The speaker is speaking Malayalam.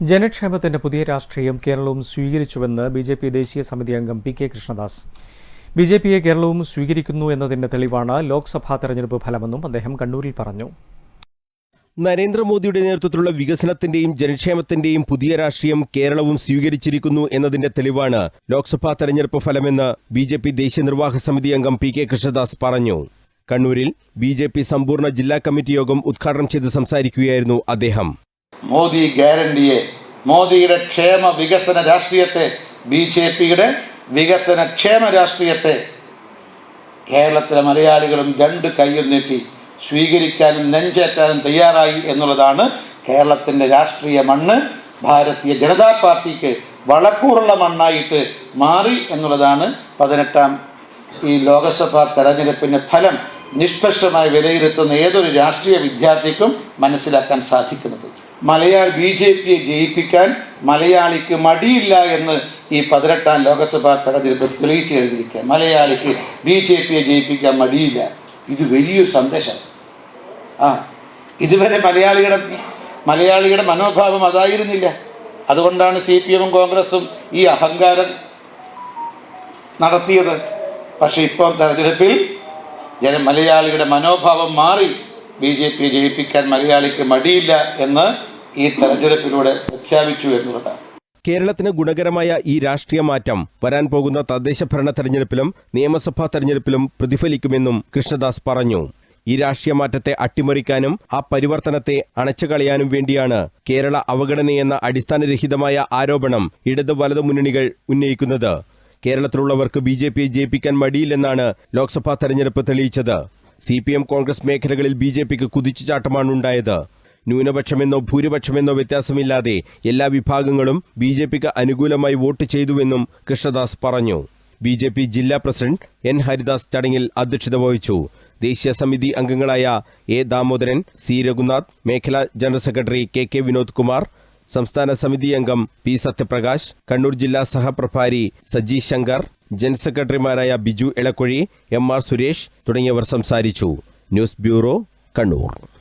ജനക്ഷേമത്തിന്റെ പുതിയ രാഷ്ട്രീയം കേരളവും സ്വീകരിച്ചുവെന്ന് ബി ജെ പി ദേശീയ സമിതി അംഗം P K Krishnadas. B J പിയെ കേരളവും സ്വീകരിക്കുന്നു എന്നതിന്റെ തെളിവാണ് ലോക്സഭാ തെരഞ്ഞെടുപ്പ് ഫലമെന്നും അദ്ദേഹം കണ്ണൂരിൽ പറഞ്ഞു. നരേന്ദ്രമോദിയുടെ നേതൃത്വത്തിലുള്ള വികസനത്തിന്റെയും ജനക്ഷേമത്തിന്റെയും പുതിയ രാഷ്ട്രീയം കേരളവും സ്വീകരിച്ചിരിക്കുന്നു എന്നതിന്റെ തെളിവാണ് ലോക്സഭാ തെരഞ്ഞെടുപ്പ് ഫലമെന്ന് ബി ജെ പി ദേശീയ നിർവാഹക സമിതി അംഗം പി കെ കൃഷ്ണദാസ് പറഞ്ഞു. കണ്ണൂരിൽ ബി ജെ പി സമ്പൂർണ ജില്ലാ കമ്മിറ്റി യോഗം ഉദ്ഘാടനം ചെയ്ത് സംസാരിക്കുകയായിരുന്നു അദ്ദേഹം. മോദി ഗ്യാരണ്ടിയെ മോദിയുടെ ക്ഷേമ വികസന രാഷ്ട്രീയത്തെ ബി ജെ പിയുടെ വികസന ക്ഷേമ രാഷ്ട്രീയത്തെ കേരളത്തിലെ മലയാളികളും രണ്ട് കൈയും നീട്ടി സ്വീകരിക്കാനും നെഞ്ചേറ്റാനും തയ്യാറായി എന്നുള്ളതാണ് കേരളത്തിന്റെ രാഷ്ട്രീയ മണ്ണ്. ഭാരതീയ ജനതാ പാർട്ടിക്ക് വളക്കൂറുള്ള മണ്ണായിട്ട് മാറി എന്നുള്ളതാണ് പതിനെട്ടാം ഈ ലോകസഭാ തെരഞ്ഞെടുപ്പിന്റെ ഫലം. നിഷ്പക്ഷമായി വിലയിരുത്തുന്ന ഏതൊരു രാഷ്ട്രീയ വിദ്യാർത്ഥിക്കും മനസ്സിലാക്കാൻ സാധിക്കുന്നത്. മലയാളി ബി ജെ പിയെ ജയിപ്പിക്കാൻ മലയാളിക്ക് മടിയില്ല എന്ന് ഈ പതിനെട്ടാം ലോകസഭാ തെരഞ്ഞെടുപ്പ് തെളിയിച്ചു കഴിഞ്ഞിരിക്കുക. മലയാളിക്ക് ബി ജെ പിയെ ജയിപ്പിക്കാൻ മടിയില്ല. ഇത് വലിയൊരു സന്ദേശം. ആ ഇതുവരെ മലയാളികളുടെ മലയാളികളുടെ മനോഭാവം അതായിരുന്നില്ല. അതുകൊണ്ടാണ് സി പി എമ്മും കോൺഗ്രസും ഈ അഹങ്കാരം നടത്തിയത്. പക്ഷേ ഇപ്പം തെരഞ്ഞെടുപ്പിൽ ജന മലയാളിയുടെ മനോഭാവം മാറി. ബി ജെ പിയെ ജയിപ്പിക്കാൻ മലയാളിക്ക് മടിയില്ല എന്ന് ഈ തെരഞ്ഞെടുപ്പിലൂടെ പ്രഖ്യാപിച്ചു എന്നുള്ളതാണ്. കേരളത്തിന് ഗുണകരമായ ഈ രാഷ്ട്രീയ മാറ്റം വരാൻ പോകുന്ന തദ്ദേശ ഭരണ തെരഞ്ഞെടുപ്പിലും നിയമസഭാ തെരഞ്ഞെടുപ്പിലും പ്രതിഫലിക്കുമെന്നും കൃഷ്ണദാസ് പറഞ്ഞു. ഈ രാഷ്ട്രീയ മാറ്റത്തെ അട്ടിമറിക്കാനും ആ പരിവർത്തനത്തെ അണച്ചുകളയാനും വേണ്ടിയാണ് കേരള അവഗണനയെന്ന അടിസ്ഥാനരഹിതമായ ആരോപണം ഇടത് വലതു മുന്നണികൾ ഉന്നയിക്കുന്നത്. കേരളത്തിലുള്ളവർക്ക് ബി ജെ പിയെ ജയിപ്പിക്കാൻ മടിയില്ലെന്നാണ് ലോക്സഭാ തെരഞ്ഞെടുപ്പ് തെളിയിച്ചത്. സി പി എം കോൺഗ്രസ് മേഖലകളിൽ ബി ജെ പിക്ക് കുതിച്ചുചാട്ടമാണുണ്ടായത് ന്യൂനപക്ഷമെന്നോ ഭൂരിപക്ഷമെന്നോ വ്യത്യാസമില്ലാതെ എല്ലാ വിഭാഗങ്ങളും ബി ജെ പിക്ക് അനുകൂലമായി വോട്ട് ചെയ്തുവെന്നും കൃഷ്ണദാസ് പറഞ്ഞു. ബി ജെ പി ജില്ലാ പ്രസിഡന്റ് എൻ. ഹരിദാസ് ചടങ്ങിൽ അധ്യക്ഷത വഹിച്ചു. ദേശീയ സമിതി അംഗങ്ങളായ എ. ദാമോദരൻ സി. രഘുനാഥ് മേഖലാ general secretary K. K. Vinod Kumar സംസ്ഥാന സമിതി അംഗം പി. സത്യപ്രകാശ് കണ്ണൂർ ജില്ലാ സഹപ്രഭാരി സജി ശങ്കർ ജനറൽ സെക്രട്ടറിമാരായ ബിജു എളക്കുഴി എം ആർ സുരേഷ് തുടങ്ങിയവർ സംസാരിച്ചു. News bureau Kannur.